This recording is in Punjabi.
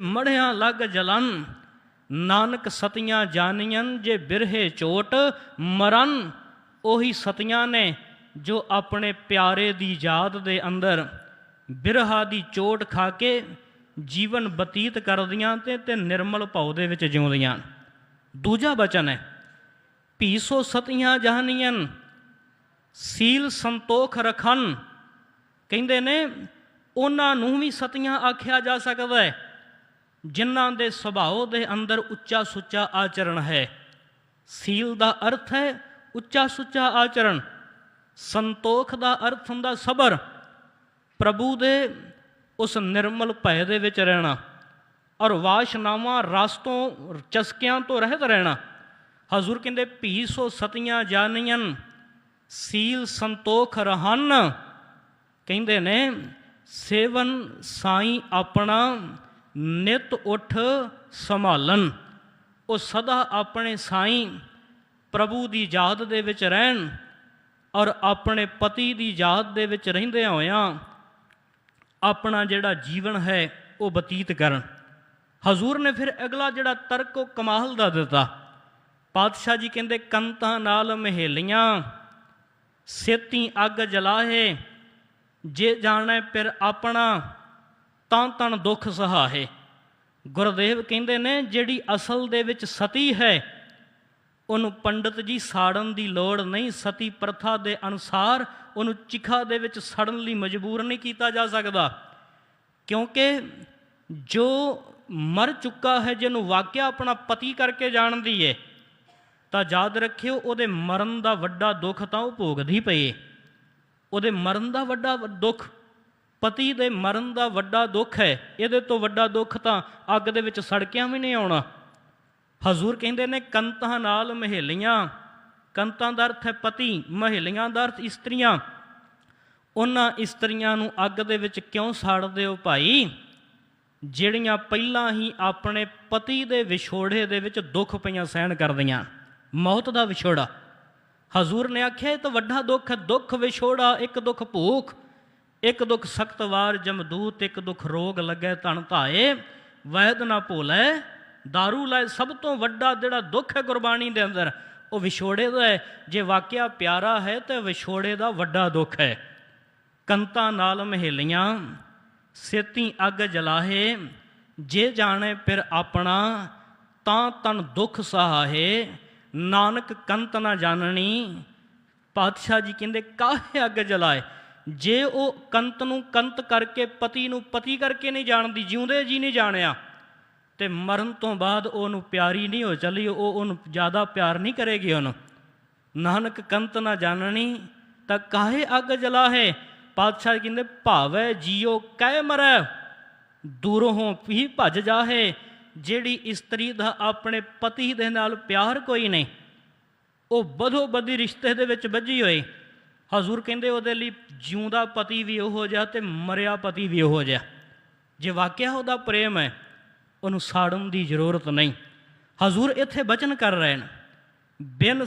ਮੜਿਆਂ ਲੱਗ ਜਲਨ, ਨਾਨਕ ਸਤੀਆਂ ਜਾਣੀਆਂ ਜੇ ਬਿਰਹੇ ਚੋਟ, ਮਰਨ ਉਹੀ ਸਤੀਆਂ ਨੇ ਜੋ ਆਪਣੇ ਪਿਆਰੇ ਦੀ ਯਾਦ ਦੇ ਅੰਦਰ ਬਿਰਹਾ ਦੀ ਚੋਟ ਖਾ ਕੇ ਜੀਵਨ ਬਤੀਤ ਕਰਦੀਆਂ ਤੇ ਤੇ ਨਿਰਮਲ ਭਾਉ ਦੇ ਵਿੱਚ ਜਿਉਂਦੀਆਂ। ਦੂਜਾ ਬਚਨ ਹੈ, ਭੀਸੋ ਸਤੀਆਂ ਜਾਣੀਆਂ ਸੀਲ ਸੰਤੋਖ ਰਖਨ। ਕਹਿੰਦੇ ਨੇ, ਉਹਨਾਂ ਨੂੰ ਵੀ ਸਤੀਆਂ ਆਖਿਆ ਜਾ ਸਕਦਾ ਹੈ। ਜਿਨ੍ਹਾਂ ਦੇ ਸੁਭਾਅ ਦੇ ਅੰਦਰ ਉੱਚਾ ਸੁੱਚਾ ਆਚਰਣ ਹੈ। ਸੀਲ ਦਾ ਅਰਥ ਹੈ ਉੱਚਾ ਸੁੱਚਾ ਆਚਰਣ। ਸੰਤੋਖ ਦਾ ਅਰਥ ਹੁੰਦਾ ਸਬਰ। ਪ੍ਰਭੂ ਦੇ ਉਸ ਨਿਰਮਲ ਭੈ ਦੇ ਵਿੱਚ ਰਹਿਣਾ ਔਰ ਵਾਸ਼ਨਾਵਾਂ ਰਸ ਤੋਂ, ਚਸਕਿਆਂ ਤੋਂ ਰਹਿਤ ਰਹਿਣਾ। ਹਜ਼ੂਰ ਕਹਿੰਦੇ, ਭੀ ਸੋ ਸਤੀਆਂ ਜਾਣੀਆਂ ਸੀਲ ਸੰਤੋਖ ਰਹਨ। ਕਹਿੰਦੇ ਨੇ, ਸੇਵਨ ਸਾਈ ਆਪਣਾ ਨਿਤ ਉਠ ਸੰਭਾਲਨ ਉਹ ਸਦਾ ਆਪਣੇ ਸਾਈਂ ਪ੍ਰਭੂ ਦੀ ਯਾਦ ਦੇ ਵਿੱਚ ਰਹਿਣ ਔਰ ਆਪਣੇ ਪਤੀ ਦੀ ਯਾਦ ਦੇ ਵਿੱਚ ਰਹਿੰਦਿਆਂ ਹੋਇਆਂ ਆਪਣਾ ਜਿਹੜਾ ਜੀਵਨ ਹੈ ਉਹ ਬਤੀਤ ਕਰਨ। ਹਜ਼ੂਰ ਨੇ ਫਿਰ ਅਗਲਾ ਜਿਹੜਾ ਤਰਕ ਉਹ ਕਮਾਲ ਦਾ ਦਿੱਤਾ। ਪਾਤਸ਼ਾਹ ਜੀ ਕਹਿੰਦੇ, ਕੰਤਾਂ ਨਾਲ ਮਹੇਲੀਆਂ, ਸੇਤੀ ਅੱਗ ਜਲਾਹੇ, ਜੇ ਜਾਣੈ ਫਿਰ ਆਪਣਾ ਤਾਂ ਤਨ ਦੁੱਖ ਸਹਾਏ ਗੁਰਦੇਵ ਕਹਿੰਦੇ ਨੇ, ਜਿਹੜੀ ਅਸਲ ਦੇ ਵਿੱਚ ਸਤੀ ਹੈ, ਉਹਨੂੰ ਪੰਡਤ ਜੀ ਸਾੜਨ ਦੀ ਲੋੜ ਨਹੀਂ। ਸਤੀ ਪ੍ਰਥਾ ਦੇ ਅਨੁਸਾਰ ਉਹਨੂੰ ਚਿਖਾ ਦੇ ਵਿੱਚ ਸੜਨ ਲਈ ਮਜਬੂਰ ਨਹੀਂ ਕੀਤਾ ਜਾ ਸਕਦਾ। ਕਿਉਂਕਿ ਜੋ ਮਰ ਚੁੱਕਾ ਹੈ, ਜਿਹਨੂੰ ਵਾਕਿਆ ਆਪਣਾ ਪਤੀ ਕਰਕੇ ਜਾਣਦੀ ਏ, ਤਾਂ ਯਾਦ ਰੱਖਿਓ, ਉਹਦੇ ਮਰਨ ਦਾ ਵੱਡਾ ਦੁੱਖ ਤਾਂ ਉਹ ਭੋਗਦੀ ਪਈ ਏ। ਉਹਦੇ ਮਰਨ ਦਾ ਵੱਡਾ ਦੁੱਖ ਪਤੀ ਦੇ ਮਰਨ ਦਾ ਵੱਡਾ ਦੁੱਖ ਹੈ, ਇਹਦੇ ਤੋਂ ਵੱਡਾ ਦੁੱਖ ਤਾਂ ਅੱਗ ਦੇ ਵਿੱਚ ਸੜਕਿਆਂ ਵੀ ਨਹੀਂ ਆਉਣਾ। ਹਜ਼ੂਰ ਕਹਿੰਦੇ ਨੇ ਕੰਤਾਂ ਨਾਲ ਮਹੇਲੀਆਂ ਕੰਤਾਂ ਦਾ ਅਰਥ ਹੈ ਪਤੀ, ਮਹੇਲੀਆਂ ਦਾ ਅਰਥ ਇਸਤਰੀਆਂ। ਉਹਨਾਂ ਇਸਤਰੀਆਂ ਨੂੰ ਅੱਗ ਦੇ ਵਿੱਚ ਕਿਉਂ ਸਾੜਦੇ ਹੋ ਭਾਈ? ਜਿਹੜੀਆਂ ਪਹਿਲਾਂ ਹੀ ਆਪਣੇ ਪਤੀ ਦੇ ਵਿਛੋੜੇ ਦੇ ਵਿੱਚ ਦੁੱਖ ਪਈਆਂ ਸਹਿਣ ਕਰਦੀਆਂ, ਮੌਤ ਦਾ ਵਿਛੋੜਾ। ਹਜ਼ੂਰ ਨੇ ਆਖਿਆ, ਇਹ ਤਾਂ ਵੱਡਾ ਦੁੱਖ ਹੈ, ਦੁੱਖ ਵਿਛੋੜਾ, ਇੱਕ ਦੁੱਖ ਭੂਖ। ਇੱਕ ਦੁੱਖ ਸਖਤ ਵਾਰ ਜਮਦੂਤ ਇੱਕ ਦੁੱਖ ਰੋਗ ਲੱਗੇ ਤਨ ਧਾਏ, ਵੈਦ ਨਾ ਭੋਲੇ दारू ਲੈ ਸਭ ਤੋਂ ਵੱਡਾ ਜਿਹੜਾ ਦੁੱਖ ਹੈ ਗੁਰਬਾਣੀ ਦੇ ਅੰਦਰ, ਉਹ ਵਿਛੋੜੇ ਦਾ ਹੈ। ਜੇ ਵਾਕਿਆ ਪਿਆਰਾ ਹੈ ਤੇ ਵਿਛੋੜੇ ਦਾ ਵੱਡਾ ਦੁੱਖ ਹੈ। ਕੰਤਾਂ ਨਾਲ ਮਹੇਲੀਆਂ, ਸੇਤੀ ਅੱਗ ਜਲਾਹੇ, ਜੇ ਜਾਣੇ ਫਿਰ ਆਪਣਾ, ਤਾਂ ਤਨ ਦੁੱਖ ਸਹਾਹੇ। ਨਾਨਕ ਕੰਤ ਨਾ ਜਾਣਨੀ, ਪਾਤਸ਼ਾਹ ਜੀ ਕਹਿੰਦੇ, ਕਾਹੇ ਅੱਗ ਜਲਾਏ? ਜੇ ਉਹ ਕੰਤ ਨੂੰ ਕੰਤ ਕਰਕੇ, ਪਤੀ ਨੂੰ ਪਤੀ ਕਰਕੇ ਨਹੀਂ ਜਾਣਦੀ, ਜਿਉਂਦੇ ਜੀ ਨਹੀਂ ਜਾਣਿਆ, ਤੇ ਮਰਨ ਤੋਂ ਬਾਅਦ ਉਹਨੂੰ ਪਿਆਰੀ ਨਹੀਂ ਹੋ ਚੱਲੀ, ਉਹ ਉਹਨੂੰ ਜ਼ਿਆਦਾ ਪਿਆਰ ਨਹੀਂ ਕਰੇਗੀ ਉਹਨੂੰ। ਨਾਨਕ ਕੰਤ ਨਾ ਜਾਣਨੀ, ਤਾਂ ਕਾਹੇ ਅੱਗ ਜਲਾਹੇ? ਪਾਤਸ਼ਾਹ ਕਹਿੰਦੇ, ਭਾਵੈ ਜੀਓ, ਕਹਿ ਮਰੈ, ਦੂਰੋਂ ਹੀ ਭੱਜ ਜਾਹੇ, ਜਿਹੜੀ ਇਸਤਰੀ ਦਾ ਆਪਣੇ ਪਤੀ ਦੇ ਨਾਲ ਪਿਆਰ ਕੋਈ ਨਹੀਂ। ਉਹ ਬਧੋ ਬਦੀ ਰਿਸ਼ਤੇ ਦੇ ਵਿੱਚ ਵੱਜੀ ਹੋਈ। ਹਜ਼ੂਰ ਕਹਿੰਦੇ ਉਹਦੇ ਲਈ ਜਿਉਂਦਾ ਪਤੀ ਵੀ ਉਹੋ ਜਿਹਾ ਤੇ ਮਰਿਆ ਪਤੀ ਵੀ ਉਹੋ ਜਿਹਾ। ਜੇ ਵਾਕਿਆ ਉਹਦਾ ਪ੍ਰੇਮ ਹੈ, ਉਹਨੂੰ ਸਾੜਨ ਦੀ ਜ਼ਰੂਰਤ ਨਹੀਂ। ਹਜ਼ੂਰ ਇੱਥੇ ਬਚਨ ਕਰ ਰਹੇ ਨੇ। ਬਿਨ